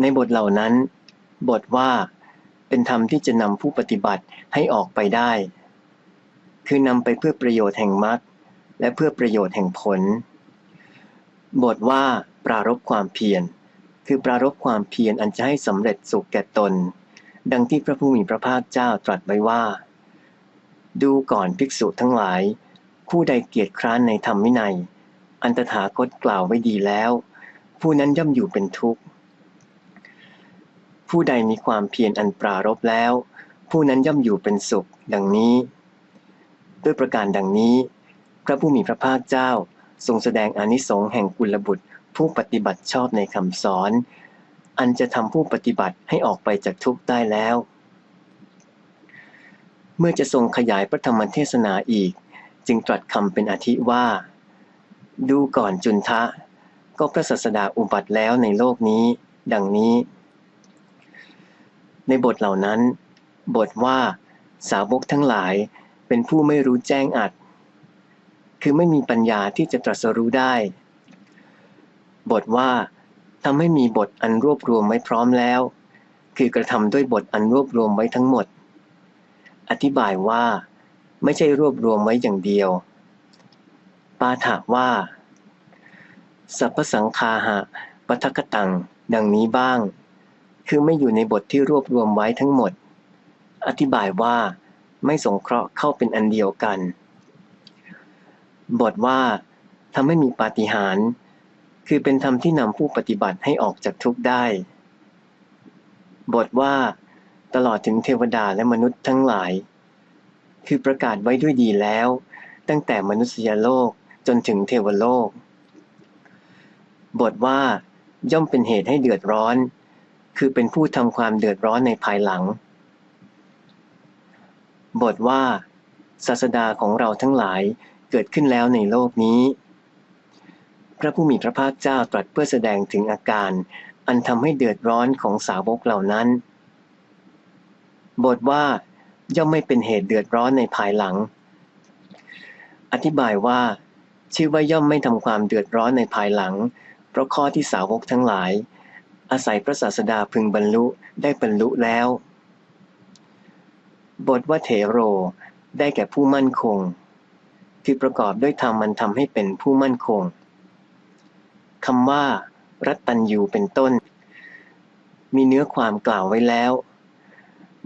ในบทเหล่านั้น บทว่า เป็นธรรมที่จะนำผู้ปฏิบัติให้ออกไปได้ คือนำไปเพื่อประโยชน์แห่งมรรคและเพื่อประโยชน์แห่งผล บทว่า ปรารบความเพียร คือปรารบความเพียรอันจะให้สำเร็จสุขแก่ตน ดังที่พระผู้มีพระภาคเจ้าตรัสไว้ว่า ดูก่อนภิกษุทั้งหลาย ผู้ใดเกียจคร้านในธรรมวินัย อันตถาคตกล่าวไว้ดีแล้ว ผู้นั้นย่อมอยู่เป็นทุกข์ ผู้ใดมีความเพียรอันปรารบแล้ว ผู้นั้นย่อมอยู่เป็นสุข ดังนี้ ด้วยประการดังนี้ พระผู้มีพระภาคเจ้าทรงแสดงอนิสงส์แห่งกุลบุตร ผู้ปฏิบัติชอบในคำสอน อันจะทำผู้ปฏิบัติให้ออกไปจากทุกข์ได้แล้ว เมื่อจะทรงขยายพระธรรมเทศนาอีก จึงตรัสคำเป็นอาทิว่า ดูก่อนจุนทะ ก็พระศาสดาอุบัติแล้วในโลกนี้ ดังนี้ ในบทเหล่านั้น บทว่า สาวกทั้งหลายเป็นผู้ไม่รู้แจ้งอัด คือไม่มีปัญญาที่จะตรัสรู้ได้ บทว่าทำให้มีบทอันรวบรวมไว้พร้อมแล้ว คือกระทำด้วยบทอันรวบรวมไว้ทั้งหมด อธิบายว่า ไม่ใช่รวบรวมไว้อย่างเดียว ปาถาว่า สัพพสังคาหะปัทกตัง ดังนี้บ้าง คือไม่อยู่ในบทที่รวบรวมไว้ทั้งหมด อธิบายว่าไม่สงเคราะห์เข้าเป็นอันเดียวกัน บทว่าทำให้มีปาฏิหาริย์คือเป็นธรรมที่นำผู้ปฏิบัติให้ออกจากทุกข์ได้ บทว่า ตลอดถึงเทวดาและมนุษย์ทั้งหลาย คือประกาศไว้ด้วยดีแล้ว ตั้งแต่มนุษยโลกจนถึงเทวโลก บทว่าย่อมเป็นเหตุให้เดือดร้อน คือเป็นผู้ทำความเดือดร้อนในภายหลัง บทว่า ศาสดาของเราทั้งหลายเกิดขึ้นแล้วในโลกนี้ พระผู้มีพระภาคเจ้าตรัสเพื่อแสดงถึงอาการ อันทำให้เดือดร้อนของสาวกเหล่านั้น บทว่า ย่อมไม่เป็นเหตุเดือดร้อนในภายหลัง อธิบายว่า ชื่อว่าย่อมไม่ทำความเดือดร้อนในภายหลัง เพราะข้อที่สาวกทั้งหลาย อาศัยพระศาสดาพึงบรรลุได้บรรลุแล้ว บทว่าเถโร ได้แก่ผู้มั่นคง คือประกอบด้วยธรรมมันทำให้เป็นผู้มั่นคงคำว่า รัตตัญยูเป็นต้น มีเนื้อความกล่าวไว้แล้ว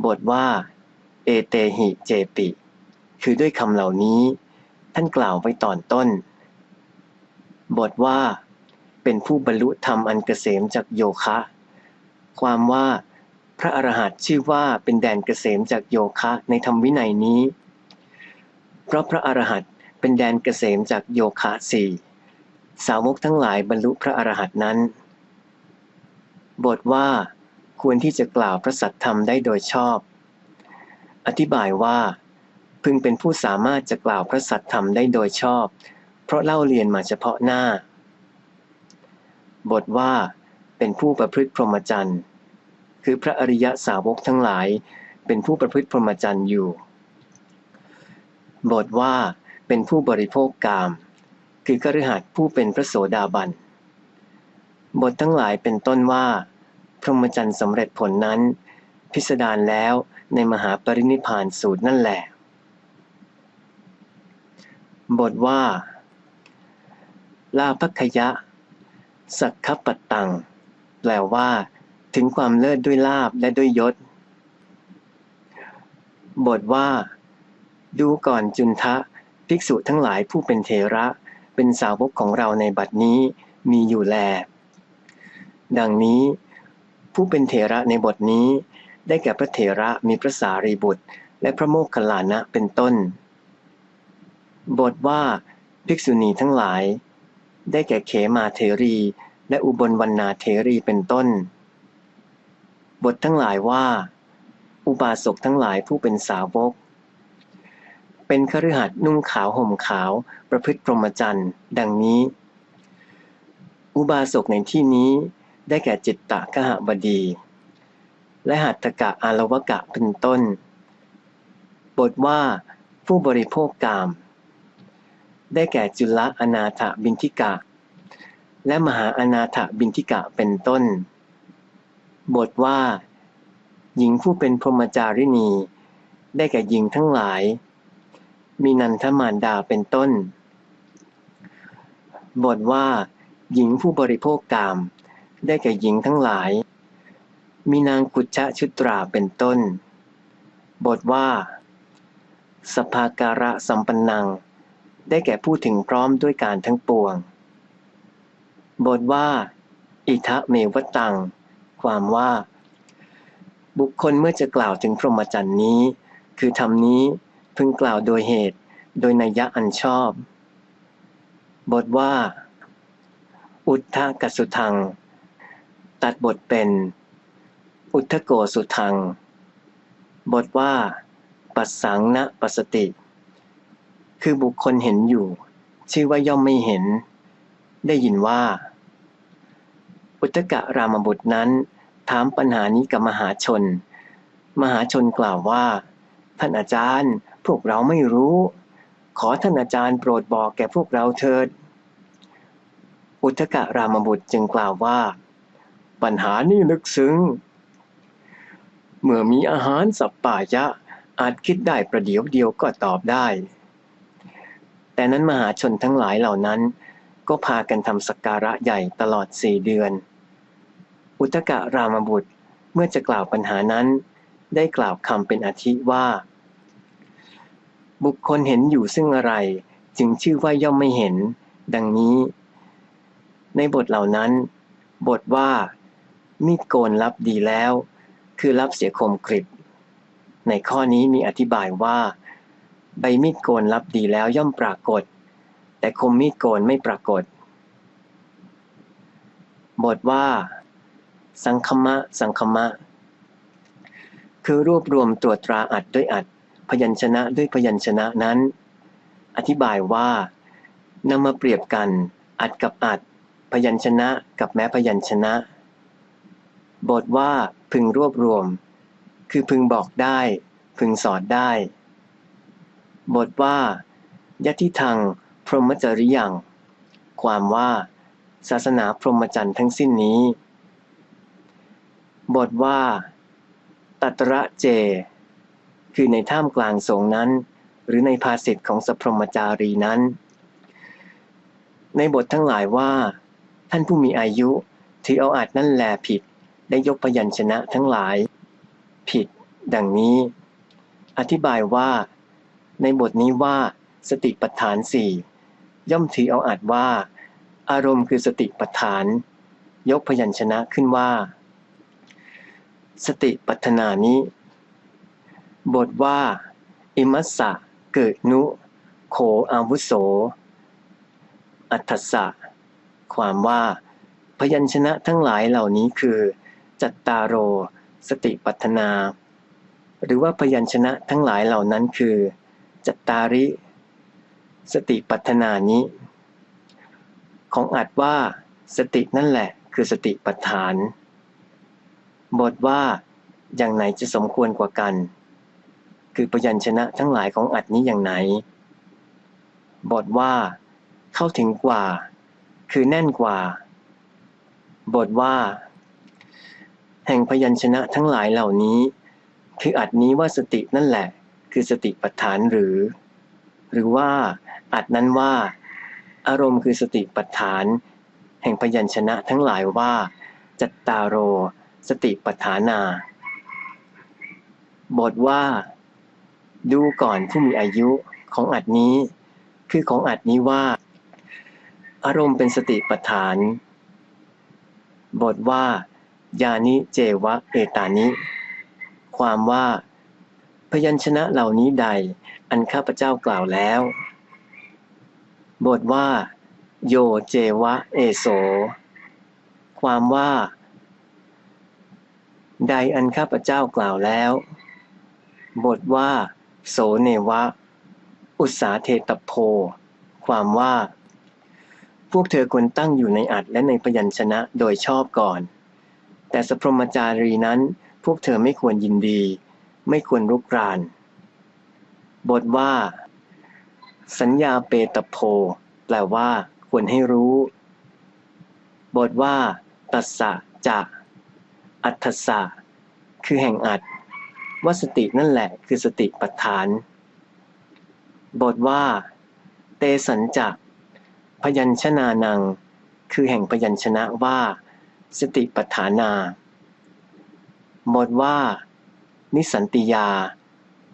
บทว่า เอเตหิเจปิ คือด้วยคำเหล่านี้ ท่านกล่าวไว้ตอนต้น บทว่า เป็นผู้บรรลุธรรมอันเกษมจากโยคะ ความว่าพระอรหันต์ชื่อว่าเป็นแดนเกษมจากโยคะในธรรมวินัยนี้ เพราะพระอรหันต์เป็นแดนเกษมจากโยคะสี่สาวกทั้งหลายบรรลุพระอรหันต์นั้น บทว่าควรที่จะกล่าวพระสัตธรรมได้โดยชอบ อธิบายว่าพึงเป็นผู้สามารถจะกล่าวพระสัตธรรมได้โดยชอบ เพราะเล่าเรียนมาเฉพาะหน้า บทว่า เป็นผู้ประพฤติพรหมจรรย์คือพระอริยสาวกทั้งหลาย เป็นผู้ประพฤติพรหมจรรย์อยู่ บทว่า เป็นผู้บริโภคกาม คือกฤหัสผู้เป็นพระโสดาบัน บททั้งหลายเป็นต้นว่า พรหมจรรย์สำเร็จผลนั้น พิสดารแล้วในมหาปรินิพานสูตรนั่นแหละ บทว่า ลาภคยะ สักขปัตตัง แปลว่า ถึงความเลิศด้วยลาบและด้วยยศ บทว่า ดูก่อนจุนทะ ภิกษุทั้งหลายผู้เป็นเทระ เป็นสาวกของเราในบัดนี้มีอยู่แล ดังนี้ ผู้เป็นเทระในบทนี้ ได้แก่พระเทระมีพระสารีบุตร และพระโมคคัลลานะเป็นต้น บทว่า ภิกษุณีทั้งหลาย ได้แก่เขมาเทรี และอุบลวรรณาเทรีเป็นต้น บททั้งหลายว่า อุบาสกทั้งหลายผู้เป็นสาวก เป็นคฤหัสถ์นุ่งขาวห่มขาวประพฤติพรหมจรรย์ดังนี้ อุบาสกในที่นี้ได้แก่จิตตะกหบดี และหัตถกะอารวกะเป็นต้น บทว่าผู้บริโภคกาม ได้แก่จุลอนาถบินทิกะ และมหาอนาถบินทิกะเป็นต้น บทว่า หญิงผู้เป็นพรหมจารินีได้แก่หญิงทั้งหลาย มีนันทมารดาเป็นต้น บทว่า หญิงผู้บริโภคกาม ได้แก่หญิงทั้งหลาย มีนางกุจชะชุตราเป็นต้น บทว่าสภาการะสัมปันนัง ได้แก่ผู้ถึงพร้อมด้วยการทั้งปวง บทว่า อิทะเมวตัง ความว่า บุคคลเมื่อจะกล่าวถึงพรหมจรรย์นี้ คือธรรมนี้พึงกล่าวโดยเหตุ โดยนัยยะอันชอบ บทว่า อุทธกสุทัง ตัดบทเป็น อุทธโกสุทัง บทว่า ปัสสังนะปัสติ คือบุคคลเห็นอยู่ ชื่อว่าย่อมไม่เห็น ได้ยินว่า อุทกะรามบุตรนั้น ถามปัญหานี้กับมหาชน มหาชนกล่าวว่า ท่านอาจารย์พวกเราไม่รู้ ขอท่านอาจารย์โปรดบอกแก่พวกเราเถิด อุทกะรามบุตรจึงกล่าวว่า ปัญหานี้ลึกซึ้ง เมื่อมีอาหารสัปปายะอาจคิดได้ประเดี๋ยวเดียวก็ตอบได้ แต่นั้นมหาชนทั้งหลายเหล่านั้น ก็พากันทำสักการะใหญ่ตลอดสี่เดือน อุทกะรามบุตรเมื่อจะกล่าวปัญหานั้น ได้กล่าวคำเป็นอาทิว่า บุคคลเห็นอยู่ซึ่งอะไร จึงชื่อว่าย่อมไม่เห็น ดังนี้ ในบทเหล่านั้น บทว่า มีดโกนรับดีแล้ว คือรับเสียคมกริบในข้อนี้มีอธิบายว่า ใบมีดโกนรับดีแล้วย่อมปรากฏ แต่คมมีดโกนไม่ปรากฏ บทว่า สังคมะ สังคมะ คือรวบรวมตรวจตราอัดด้วยอัด พยัญชนะด้วยพยัญชนะนั้น อธิบายว่านำมาเปรียบกัน อัดกับอัด พยัญชนะกับแม้พยัญชนะ บทว่าพึงรวบรวม คือพึงบอกได้ พึงสอนได้ บทว่ายติทัง พรหมจริยัง ความว่า ศาสนาพรหมจรรย์ทั้งสิ้นนี้ บทว่า ตัตระเจ คือในท่ามกลางสงนั้น หรือในภาษิตของสัพพรหมจารีนั้น ในบททั้งหลายว่า ท่านผู้มีอายุ ถือเอาอาจนั่นแลผิด ได้ยกพยัญชนะทั้งหลาย ผิด ดังนี้ อธิบายว่า ในบทนี้ว่าสติปัฏฐานสี่ย่อมถือเอาอาจว่า อารมณ์คือสติปัฏฐาน ยกพยัญชนะขึ้นว่า สติปัฏนานี้ บทว่า อิมัสสะเกิดนุ โขอาวุโส อัฏฐสะความว่า พยัญชนะทั้งหลายเหล่านี้คือ จัตตารโร สติปัฏนา หรือว่าพยัญชนะทั้งหลายเหล่านั้นคือ จัตตาริ สติปัฏนานี้ ของอัดว่าสตินั่นแหละคือสติปัฏฐาน บทว่าอย่างไหนจะสมควรกว่ากัน คือพยัญชนะทั้งหลายของอัดนี้อย่างไหน บทว่า เข้าถึงกว่า คือแน่นกว่า บทว่า แห่งพยัญชนะทั้งหลายเหล่านี้ คืออัดนี้ว่าสตินั่นแหละ คือสติปัฏฐานหรือ หรือว่าอัดนั้นว่า อารมณ์คือสติปัฏฐาน แห่งพยัญชนะทั้งหลายว่า จัตตารโร สติปัฏฐานา บทว่า ดูก่อนผู้มีอายุของอัดนี้ คือของอัดนี้ว่า อารมณ์เป็นสติปัฏฐาน บทว่ายานิเจวะเอตานิ ความว่า พยัญชนะเหล่านี้ใด อันข้าพเจ้ากล่าวแล้ว บทว่า โยเจวะเอโส ความว่า ใดอันข้าพเจ้ากล่าวแล้ว บทว่า โสเนวะ อุตสาเทตโพ ความว่า พวกเธอควรตั้งอยู่ในอัดและในพยัญชนะโดยชอบก่อน แต่สพรมจารีนั้นพวกเธอไม่ควรยินดี ไม่ควรรุกราน บทว่า สัญญาเปตโพ แปลว่า ควรให้รู้ บทว่า ตัสสะจะอัตสะคือแห่งอัดว่าสตินั่นแหละคือสติปัฏฐาน บทว่า เตสัญจะพยัญชนานัง คือแห่งพยัญชนะว่า สติปัฏฐานา บทว่า นิสันติยา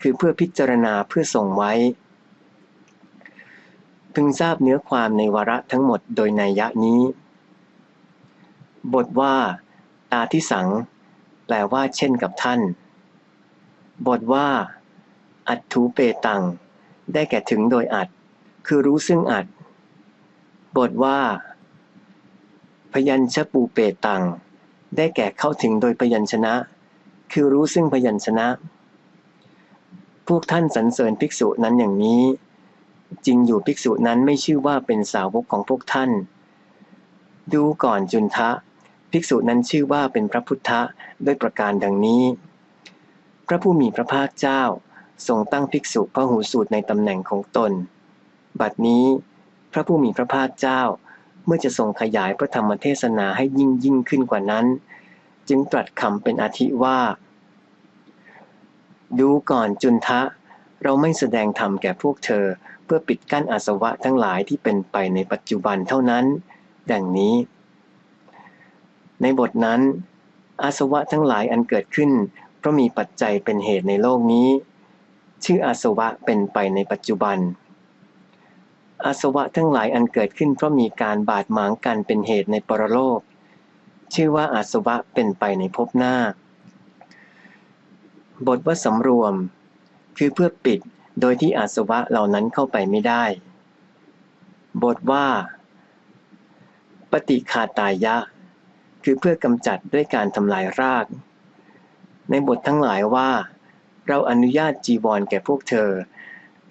คือเพื่อพิจารณาเพื่อส่งไว้ พึงทราบเนื้อความในวาระทั้งหมดโดยในยะนี้ บทว่า ตาที่สัง แปลว่าเช่นกับท่าน บทว่า อัตถูเปตัง ได้แก่ถึงโดยอัด คือรู้ซึ่งอัด บทว่า พยัญชปูเปตังได้แก่เข้าถึงโดยพยัญชนะ คือรู้ซึ่งพยัญชนะ พวกท่านสรรเสริญภิกษุนั้นอย่างนี้ จริงอยู่ภิกษุนั้นไม่ชื่อว่าเป็นสาวกของพวกท่าน ดูก่อนจุนทะ ภิกษุนั้นชื่อว่าเป็นพระพุทธะด้วยประการดังนี้ พระผู้มีพระภาคเจ้าทรงตั้งภิกษุพระหูสูตรในตำแหน่งของตน บัดนี้ พระผู้มีพระภาคเจ้าเมื่อจะทรงขยายพระธรรมเทศนาให้ยิ่งยิ่งขึ้นกว่านั้น จึงตรัสคำเป็นอาทิว่า ดูก่อนจุนทะ เราไม่แสดงธรรมแก่พวกเธอ เพื่อปิดกั้นอาสวะทั้งหลายที่เป็นไปในปัจจุบันเท่านั้น ดังนี้ ในบทนั้น อาสวะทั้งหลายอันเกิดขึ้น เพราะมีปัจจัยเป็นเหตุในโลกนี้ ชื่ออาสวะเป็นไปในปัจจุบันอาสวะทั้งหลายอันเกิดขึ้นเพราะมีการบาดหมางกันเป็นเหตุในปรโลก ชื่อว่าอาสวะเป็นไปในภพหน้า บทว่าสำรวม คือเพื่อปิดโดยที่อาสวะเหล่านั้นเข้าไปไม่ได้ บทว่า ปฏิคาตายะ คือเพื่อกำจัดด้วยการทำลายราก ในบททั้งหลายว่า เราอนุญาตจีวรแก่พวกเธอ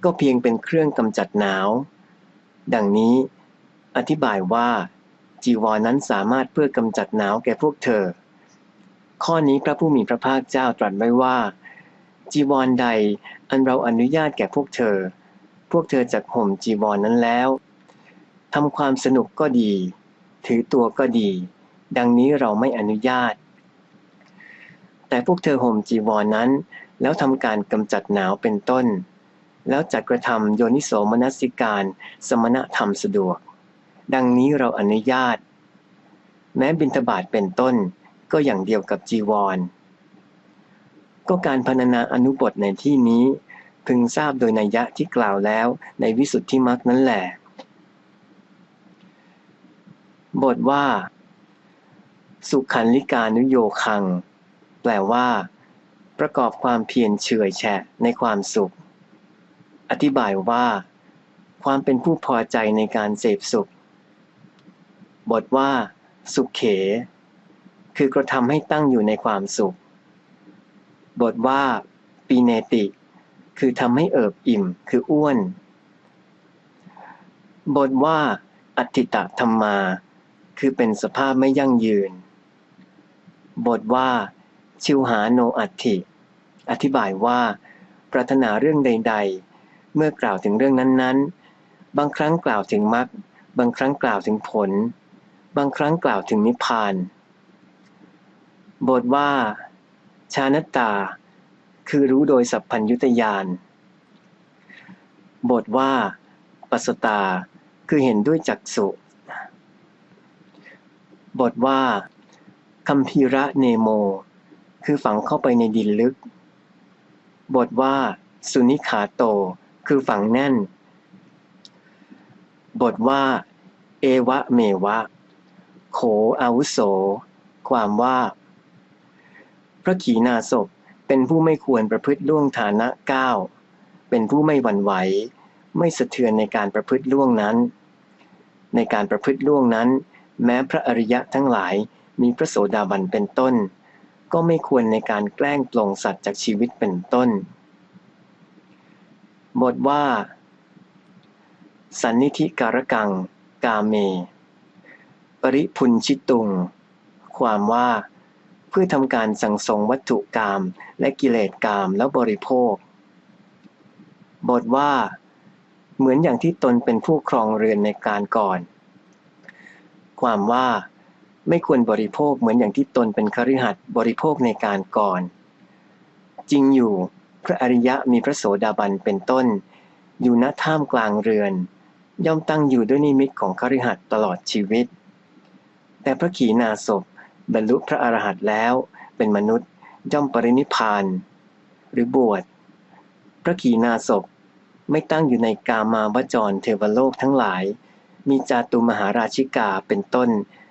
ก็เพียงเป็นเครื่องกำจัดหนาว ดังนี้อธิบายว่า จีวรนั้นสามารถเพื่อกำจัดหนาวแก่พวกเธอ ข้อนี้พระผู้มีพระภาคเจ้าตรัสไว้ว่า จีวรใดอันเราอนุญาตแก่พวกเธอ พวกเธอจักห่มจีวรนนั้นแล้วทำความสนุกก็ดี ถือตัวก็ดี ดังนี้เราไม่อนุญาต แต่พวกเธอห่มจีวรนนั้น แล้วทำการกำจัดหนาวเป็นต้น แล้วจัดกระทำโยนิโสมนสิการ สมณธรรมสะดวก ดังนี้เราอนุญาต แม้บิณฑบาตเป็นต้นก็อย่างเดียวกับจีวร ก็การพรรณนาอนุบทในที่นี้ พึงทราบโดยนัยยะที่กล่าวแล้วในวิสุทธิมรรคนั่นแหละ บทว่า สุขันลิกานุโยคัง แปลว่า ประกอบความเพียรเฉื่อยแฉะในความสุข อธิบายว่า ความเป็นผู้พอใจในการเสพสุข บทว่า สุขเข คือกระทำให้ตั้งอยู่ในความสุข บทว่า ปีเนติ คือทำให้เอิบอิ่ม คืออ้วน บทว่า อัติตะธรรมา คือเป็นสภาพไม่ยั่งยืน บทว่า ชิวหาโนอัติอธิบายว่าปรารถนาเรื่องใด ๆ เมื่อกล่าวถึงเรื่องนั้นๆ บางครั้งกล่าวถึงมรรคบางครั้งกล่าวถึงผล บางครั้งกล่าวถึงนิพพาน บทว่า ชานตตา คือรู้โดยสัพพัญยุตยาน บทว่า ปัสตา คือเห็นด้วยจักษุบทว่าคัมภีระเนโม คือฝังเข้าไปในดินลึก บทว่า สุนิขาโต คือฝังแน่น บทว่า เอวะเมวะ โขอาวุโส ความว่า พระขีณาสพเป็นผู้ไม่ควรประพฤติล่วงฐานะเก้าเป็นผู้ไม่หวั่นไหว ไม่สะเทือนในการประพฤติล่วงนั้น ในการประพฤติล่วงนั้น แม้พระอริยะทั้งหลายมีพระโสดาบันเป็นต้น ก็ไม่ควรในการแกล้งปลงสัตว์จากชีวิตเป็นต้น บทว่า สันนิธิการกัง กาเม ปริพุนชิตุง ความว่า เพื่อทำการสั่งสงวัตถุกรรมและกิเลสกรรมแล้วบริโภค บทว่า เหมือนอย่างที่ตนเป็นผู้ครองเรือนในการก่อน ความว่า ไม่ควรบริโภคเหมือนอย่างที่ตนเป็นคฤหัสถ์บริโภคในการก่อน จริงอยู่พระอริยะมีพระโสดาบันเป็นต้น อยู่ณท่ามกลางเรือน ย่อมตั้งอยู่ด้วยนิมิตของคฤหัสถ์ตลอดชีวิต แต่พระขีณาสพบรรลุพระอรหันต์แล้ว เป็นมนุษย์ย่อมปรินิพาน หรือบวช พระขีณาสพไม่ตั้งอยู่ในกามาวจรเทวโลกทั้งหลาย มีจาตุมหาราชิกาเป็นต้น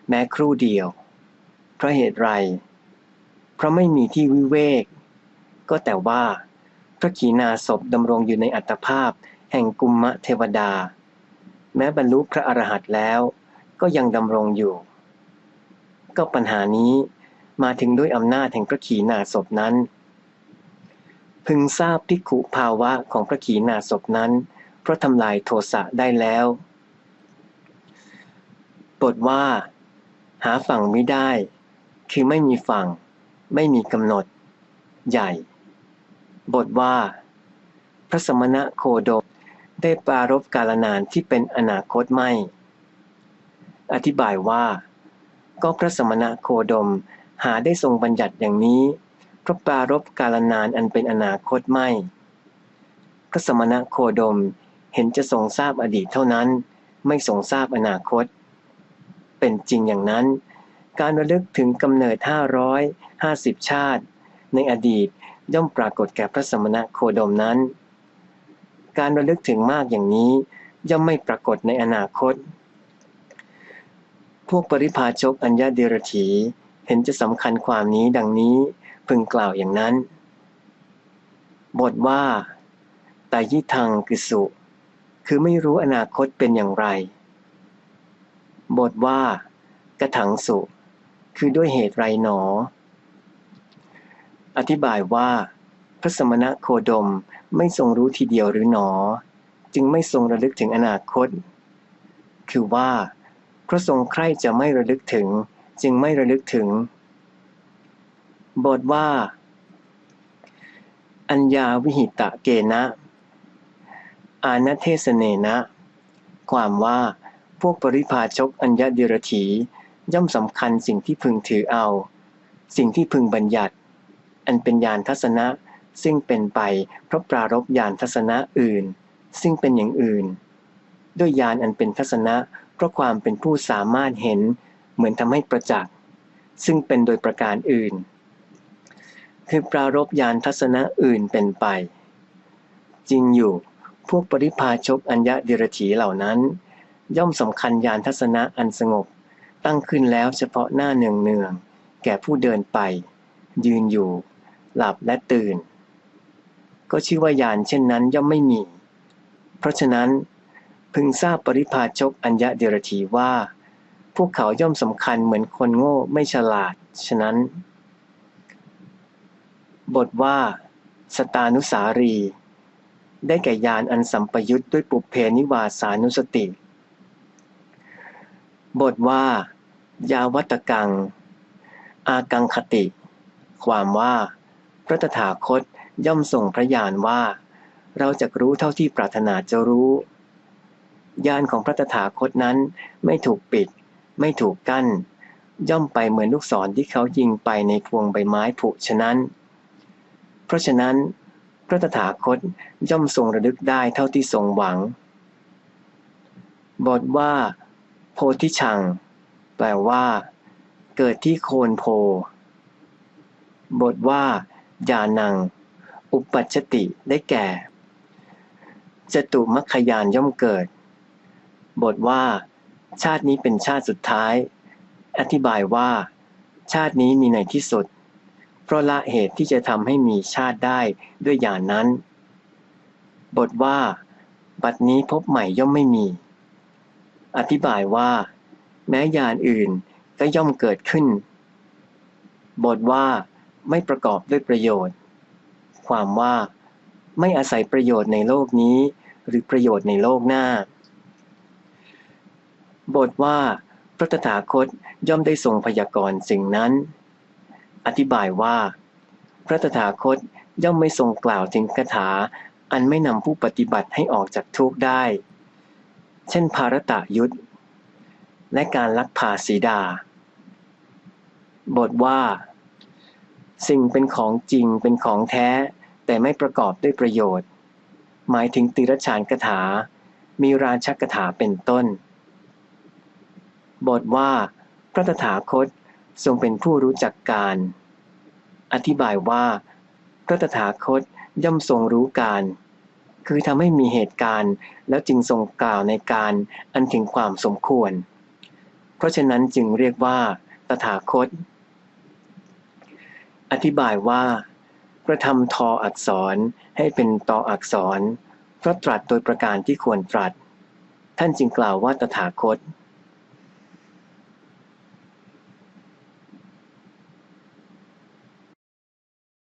แม้ครู่เดียว เพราะเหตุไร เพราะไม่มีที่วิเวก ก็แต่ว่า พระขีณาสพดำรงอยู่ในอัตภาพแห่งกุมมะเทวดา แม้บรรลุพระอรหันต์แล้ว ก็ยังดำรงอยู่ ก็ปัญหานี้มาถึงด้วยอำนาจแห่งพระขีณาสพนั้น พึงทราบพิกขุภาวะของพระขีณาสพนั้น เพราะทำลายโทสะได้แล้วบทว่า หาฝั่งไม่ได้ คือไม่มีฝั่ง ไม่มีกำหนด ใหญ่ บทว่า พระสมณะโคดมได้ปรารบกาลนานที่เป็นอนาคตไม่ อธิบายว่า ก็พระสมณะโคดมหาได้ทรงบัญญัติอย่างนี้เพราะปรารบกาลนานอันเป็นอนาคตไม่ พระสมณะโคดมเห็นจะทรงทราบอดีตเท่านั้น ไม่ทรงทราบอนาคต เป็นจริงอย่างนั้น การระลึกถึงกำเนิดห้าร้อยห้าสิบชาติ ในอดีตย่อมปรากฏแก่พระสมณะโคดมนั้น การระลึกถึงมากอย่างนี้ย่อมไม่ปรากฏในอนาคต พวกปริพาชกอัญญาเดรถีเห็นจะสำคัญความนี้ดังนี้พึงกล่าวอย่างนั้น บทว่าตายิทังกิสุ คือไม่รู้อนาคตเป็นอย่างไร บทว่ากระถังสุ คือด้วยเหตุไรหนอ อธิบายว่า พระสมณะโคดมไม่ทรงรู้ทีเดียวหรือหนอ จึงไม่ทรงระลึกถึงอนาคต คือว่า พระทรงใคร่จะไม่ระลึกถึง จึงไม่ระลึกถึง บทว่า อัญญาวิหิตะเกนะ อาณเทศเนนะ ความว่าพวกปริพาชกอัญญาเดรถีย่อมสำคัญสิ่งที่พึงถือเอา สิ่งที่พึงบัญญัติ อันเป็นญาณทัศนะ ซึ่งเป็นไปเพราะปรารบญาณทัศนะอื่น ซึ่งเป็นอย่างอื่น ด้วยญาณอันเป็นทัศนะ เพราะความเป็นผู้สามารถเห็นเหมือนทำให้ประจักษ์ ซึ่งเป็นโดยประการอื่น คือปรารบยานทัศนะอื่นเป็นไป จริงอยู่พวกปริพาชกอัญญะเดรถีเหล่านั้น ย่อมสำคัญยานทัศนะอันสงบ ตั้งขึ้นแล้วเฉพาะหน้าเนืองเนืองแก่ผู้เดินไป ยืนอยู่ หลับและตื่น ก็ชื่อว่ายานเช่นนั้นย่อมไม่มี เพราะฉะนั้น พึงทราบปริพาชกอัญญะเดรถีว่า พวกเขาย่อมสำคัญเหมือนคนโง่ไม่ฉลาด ฉะนั้น บทว่า สตานุสารี ได้แก่ยานอันสัมปยุทธ์ด้วยปุเพนิวาสานุสติ บทว่า ยาวัตกัง อากังคติ ความว่า พระตถาคตย่อมส่งพระญาณว่า เราจะรู้เท่าที่ปรารถนาจะรู้ ญาณของพระตถาคตนั้นไม่ถูกปิด ไม่ถูกกั้น ย่อมไปเหมือนลูกศรที่เขายิงไปในพวงใบไม้ผุฉะนั้น เพราะฉะนั้น พระตถาคตย่อมทรงระลึกได้เท่าที่ทรงหวัง บทว่า โพธิชัง แปลว่า เกิดที่โคนโพ บทว่ายานัง อุปัชติได้แก่จตุมัคคยานย่อมเกิด บทว่า ชาตินี้เป็นชาติสุดท้าย อธิบายว่า ชาตินี้มีในที่สุด เพราะละเหตุที่จะทำให้มีชาติได้ด้วยอย่างนั้น บทว่า บัดนี้พบใหม่ย่อมไม่มี อธิบายว่า แม้ยานอื่นก็ย่อมเกิดขึ้น บทว่า ไม่ประกอบด้วยประโยชน์ ความว่า ไม่อาศัยประโยชน์ในโลกนี้ หรือประโยชน์ในโลกหน้า บทว่า พระตถาคตย่อมได้ทรงพยากรณ์สิ่งนั้น อธิบายว่า พระตถาคตย่อมไม่ทรงกล่าวถึงคาถา อันไม่นำผู้ปฏิบัติให้ออกจากทุกข์ได้ เช่น ภารตะยุทธและการลักพาสีดา บทว่า สิ่งเป็นของจริงเป็นของแท้ แต่ไม่ประกอบด้วยประโยชน์ หมายถึงติรชานกถา มีราชกถาเป็นต้น บทว่า พระตถาคตทรงเป็นผู้รู้จักการ อธิบายว่า พระตถาคตย่อมทรงรู้การ คือทำให้มีเหตุการณ์ แล้วจึงทรงกล่าวในการอันถึงความสมควร เพราะฉะนั้นจึงเรียกว่า ตถาคต อธิบายว่า กระทำทออักษรให้เป็นตออักษร เพราะตรัสโดยประการที่ควรตรัส ท่านจึงกล่าวว่าตถาคต